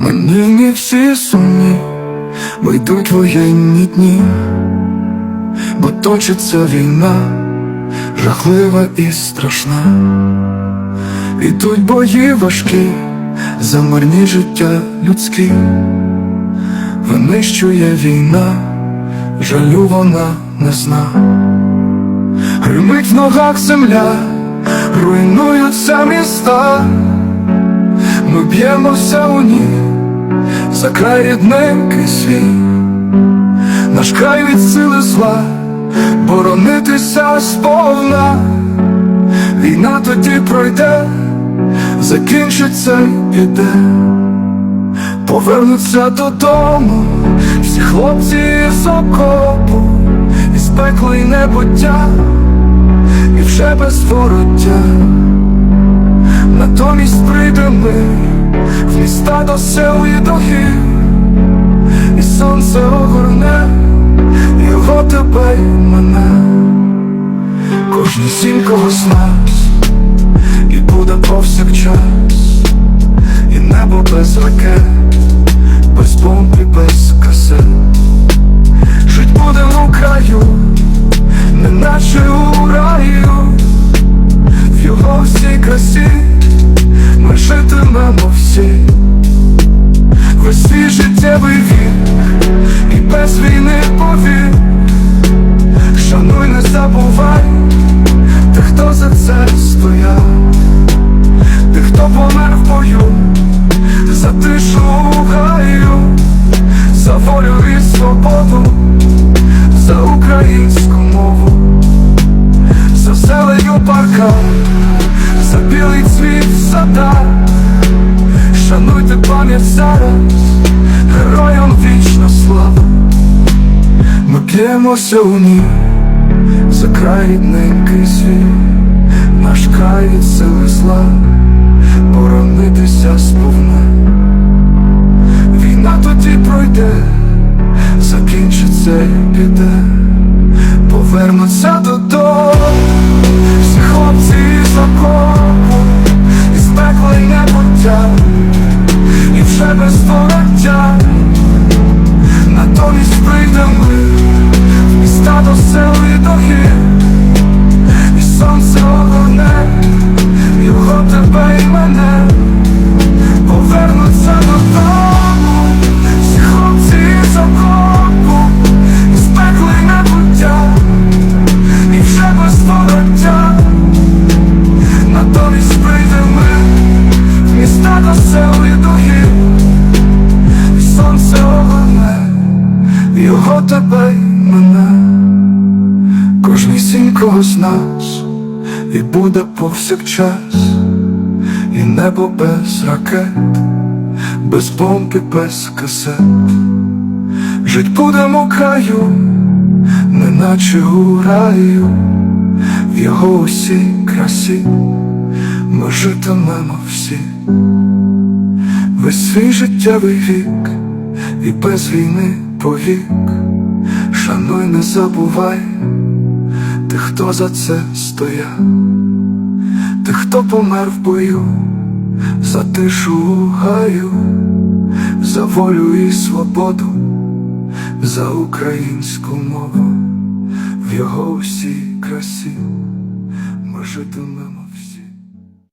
Мені всі сумні, бо йдуть воєнні дні, бо точиться війна, жахлива і страшна. Ідуть бої важкі, за мирні життя людські, винищує війна, жалю вона не зна. Гримить в ногах земля, руйнуються міста. Ми б'ємося у ній. За край рідненький свій, наш край від сили зла, боронитися сповна, війна тоді пройде, закінчиться і піде, повернуться додому, всі хлопці з окопу, із пекла й небуття, і вже без вороття. Натомість прийдемо в міста до сел і духи, і сонце огорне, його тебе й мене, кожнісінького з нас, і Ми у ній. За край рідненький світ. Наш край від сили зла, боронитися сповна Війна тоді пройде, закінчиться і піде. Повернуться додому. Всі хлопці з окопу, із пекла тебе й мене, кожнісінького з нас, і буде повсякчас, і небо без ракет, без бомб і без касет. Жить будемо краю, неначе у раю, в його усій красі ми житимемо всі, весь свій життєвий вік, і без війни повік, шануй, не забувай тих, хто за це стояв, тих, хто помер в бою, за тишу гаю, за волю і свободу, за українську мову, в його усій красі ми житимемо